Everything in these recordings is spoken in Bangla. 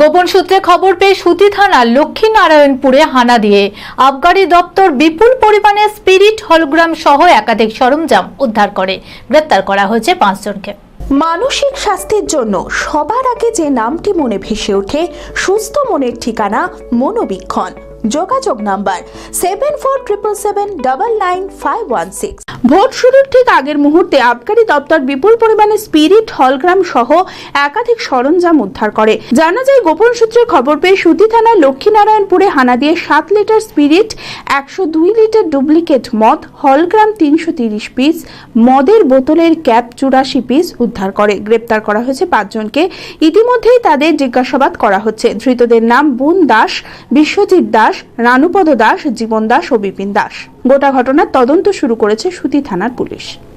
গোপন সূত্রে খবর পেয়ে সুতি থানা লক্ষ্মীনারায়ণপুরে হানা দিয়ে আবগারি দপ্তর বিপুল পরিমাণে স্পিরিট হলগ্রাম সহ একাধিক সরঞ্জাম উদ্ধার করে। গ্রেপ্তার করা হয়েছে পাঁচজনকে মানসিক স্বাস্থ্যের জন্য সবার আগে যে নামটি মনে ভেসে ওঠে, সুস্থ মনের ঠিকানা মনোবীক্ষণ। যোগাযোগ number seven four triple seven double nine five one six vote শুরুর ঠিক আগের মুহূর্তে আবগারি দপ্তর বিপুল পরিমাণে স্পিরিট হলগ্রাম সহ একাধিক সরঞ্জাম উদ্ধার করে। জানা যায়, গোপন সূত্রে খবর পেয়ে সুতি থানার লক্ষ্মীনারায়ণপুরে হানা দিয়ে সাত লিটার স্পিরিট, একশো দুই লিটার ডুপ্লিকেট মদ, হলগ্রাম তিনশো তিরিশ পিস মদের বোতলের ক্যাপ চুরাশি পিস উদ্ধার করে। গ্রেপ্তার করা হয়েছে পাঁচজনকে ইতিমধ্যেই তাদের জিজ্ঞাসাবাদ করা হচ্ছে। ধৃতদের নাম বুন দাস, বিশ্বজিৎ দাস রানুপদ দাস, জীবন দাস ও বিপিন দাস। গোটা ঘটনার তদন্ত শুরু করেছে সুতি থানার পুলিশ।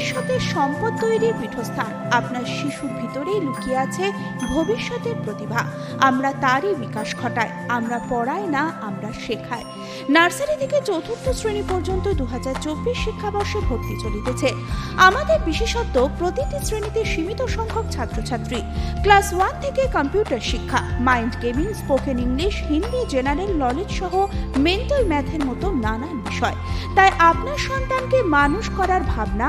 ভবিষ্যতের সম্পদ তৈরির পীঠস্থান। আপনার শিশুর ভিতরেই লুকিয়ে আছে ভবিষ্যতের প্রতিভা। আমরা তারই বিকাশ ঘটাই, আমরা পড়াই না, আমরা শেখাই। নার্সারি থেকে চতুর্থ শ্রেণি পর্যন্ত দু হাজার চব্বিশ শিক্ষাবর্ষে ভর্তি চলিতেছে। আমাদের বিশেষত্ব, প্রতিটি শ্রেণীতে সীমিত সংখ্যক ছাত্রছাত্রী। ক্লাস ওয়ান থেকে কম্পিউটার শিক্ষা, mind gaming, spoken English, Hindi, general knowledge সহ মেন্টাল ম্যাথের মতো নানান বিষয়। তাই আপনার সন্তানকে মানুষ করার ভাবনা